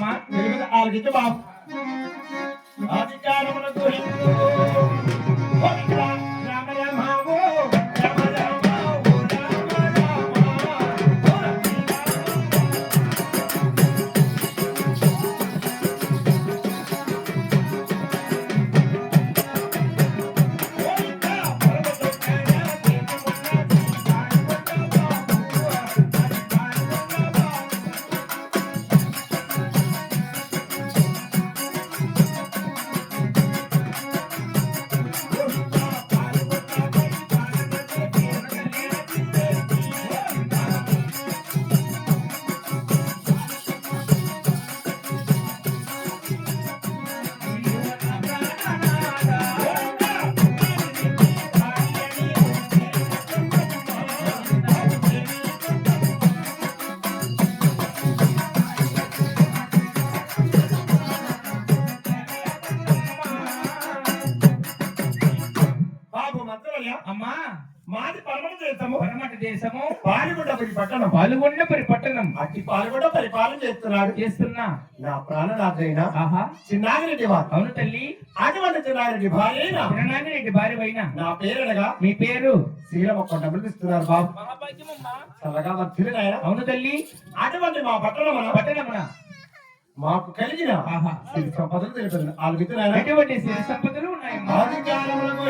అమ్మా తెలుగు బాబు అధికారములకు దేశము పరమటి దేశము పాల్గొండపల్లి పట్టణం పాల్గొండపరి పట్టణం అట్టి పాల్గొండ పరిపాలన చేస్తున్నాడు. చేస్తున్నా. నా ప్రాణనాథైన. ఆహా. చిన్నాగిరెడ్డి వారు. అవును తల్లి. అటువంటి చిన్నాగిరెడ్డి భార్య అయిన చిరణాగి రెడ్డి భార్య అయినా నా పేరనగా. మీ పేరు? శీలం కొండలు ఇస్తున్నారు బాబు. చల్లగా నాయన. అవును తల్లి. అటువంటి మా పట్టణం పట్టణమున. మాకు కలిగిన సిరి సంపదలు ఆలోచించిన నాయన. ఎటువంటి సిరి సంపదలు రింగు.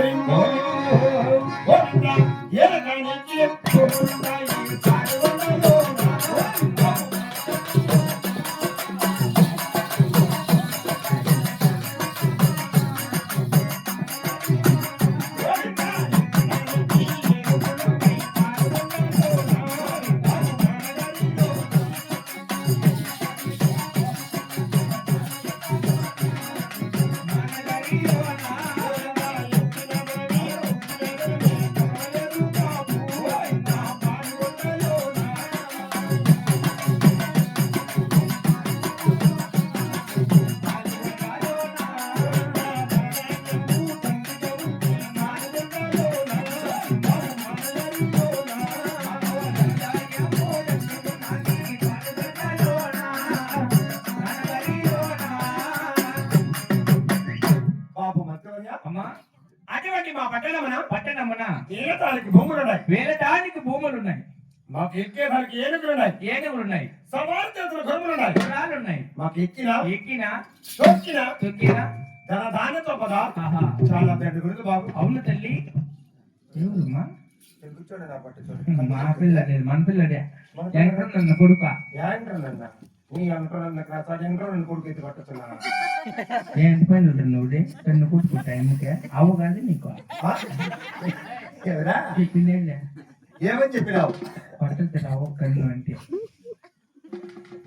అటువంటి మా పట్టణమున పట్టణమున తీరతానికి భూములు ఉన్నాయి వేల దానికి భూములు ఉన్నాయి మాకు ఎక్కేదానికి ఏనుగులు ఉన్నాయి ఏనుగులు ఉన్నాయి సవారు చేతుల ఉన్నాయి గుర్రాలు ఉన్నాయి మాకు ఎక్కిన ఎక్కిన తొక్కిన తొక్కిన. ధన ధాన్యతో పద చాలా పెద్ద గురించి బాబు. అవును తల్లి. ఎవరమ్మా కూర్చోండి నా పట్టు చూడు. మా పిల్లడే మన పిల్లడే ఎంటర్ నన్ను కొడుక ఏంట్రన్న నీ అంటున్న క్రాసాడు ఎంట్రో నన్ను కొడుకు ఎత్తి పట్టుతున్నా ఏంటి పైన నువ్వుడే పెన్ను కొట్టుకుంటా ఎమ్మకే అవు కాదు నీకు ఎవరా? చెప్పిందేలే ఏమని చెప్పినావు? పట్టుతుంది అవు కన్ను అంటే.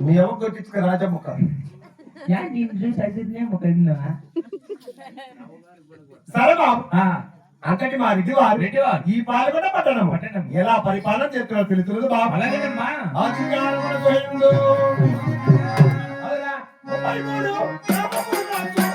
నీ అవ్వ కొట్టించుక రాజమ్మక్క యా నేను చూసి అదినే ఒక కన్ను సరే బాబు. అంతటి మా రెడ్డి వారు రెడ్డి వారు ఈ పాల్గొన్న పట్టణం పట్టణం. ఎలా పరిపాలన చేస్తున్నారో బాబు. అధికారములకు హిందూ. అవునా? ముప్పై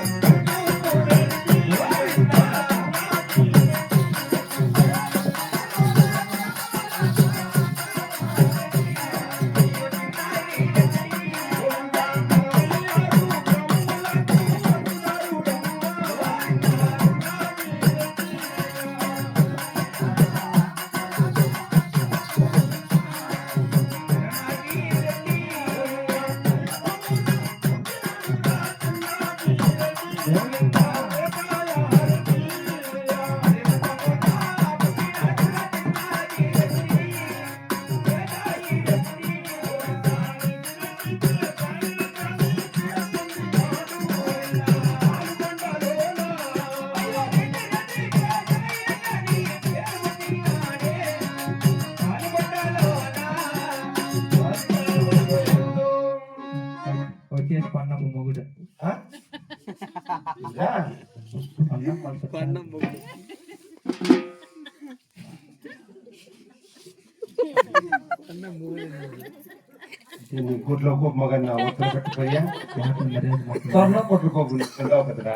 గుడ్లో గొప్ప మగన్న ఉత్తర కట్టుకోయ్యా మొగుడు స్వర్ణ కొట్లు కోగులు కదరా?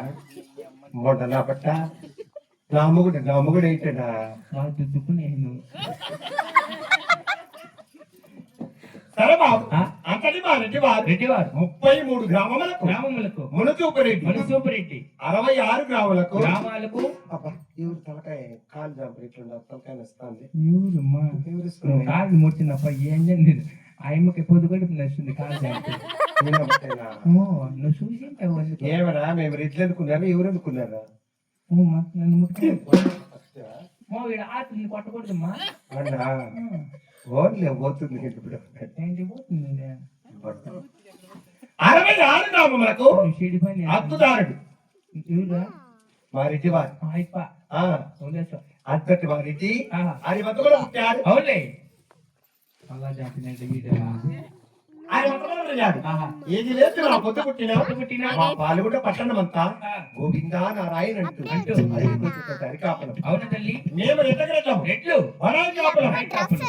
మొండ నా పట్ట? నా మొగుడు నా మొగుడు ఏంటన్నా దుద్దుకు నేను. సరే బాబు ఆ? అంతటి మా రెడ్డి వారు రెడ్డివారు. ముప్పై మూడు గ్రామములకు గ్రామములకు. మునచూపరెడ్డి మనసూపరెడ్డి. అరవై ఆరు గ్రాములకు గ్రామాలకు. అబ్బా, ఎవరు తలకాయ కాలు జాంపు ఇట్లుండ తలకాయ వస్తుంది ఎవరమ్మా? ఎవరు? కాళ్ళు ముట్టినప్ప ఏం ఆయమ్మకి పొద్దు గడుపు నచ్చింది కాలు జాంపి నువ్వు చూసి ఏమరా మేము రెడ్లు అనుకున్నారా? ఎవరు అనుకున్నారా? నన్ను వీడు ఆతుని కొట్టకూడదమ్మా. ఓన్లే పోతుంది ఇప్పుడు? అరవై ఆరు గ్రామములకు నువ్వు చెడి పని హక్కుదారుడు ఎవరా? మా రెడ్డి వారు. అంతటి. ఆయన వద్ద కూడా పుట్టాడు అవునులే. అలా చంపినట్టు వీడరా ఆయన వద్ద ఆహా. ఏది లేదు నా పొద్దు పుట్టినా? పుట్టినా? మా పాల్గొండ పట్టణం అంతా గోవిందా నారాయణ అంటూ అంటూ. అరికాపలం అవును తల్లి? మేము.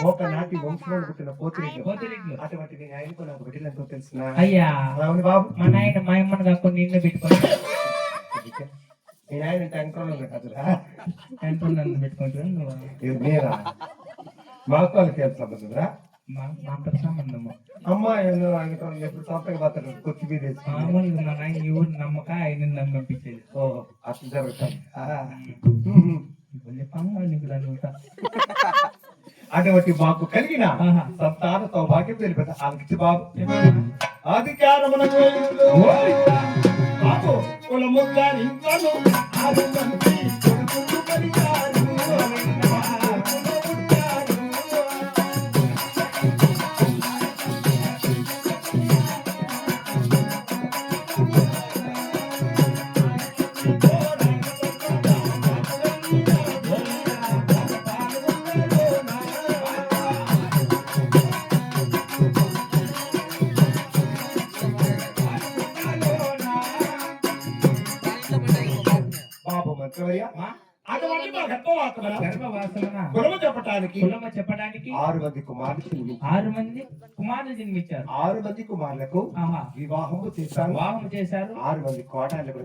ఒకనాటి వంశంలో పుట్టిన పోతురెడ్డి పోతు రెడ్లు అటువంటి నేను ఆయనకు నాకు తెలిసిన? అయ్యా. అవును బాబు. మా నాయన మా అమ్మని కాకుండా నిన్ను పెట్టుకొని నేను ఆయన టెంకర్లో ఉన్నా కదరా ఎంతో నన్ను పెట్టుకుంటాను నువ్వు ఇది నేరా? మాకు వాళ్ళకి ఏం సొంతంగా మామూలుగా మా నాయన ఎవరు నమ్మక ఆయన నన్ను పంపించేది ఓ అట్లా జరుగుతుంది అటువంటి మాకు కలిగిన. సంతాన సౌభాగ్యం ఆలకించి బాబు. అధికారమునకు బాబు కులము ధరించను అటువంటి కులము కులమ చెప్పడానికి ఆరు మంది కుమారులు జన్మించారు. ఆరు మంది కుమారులు జన్మించారు. ఆరు మంది కుమారులకు వివాహము చేశారు. వివాహం చేశారు. ఆరు మంది కోటాలకు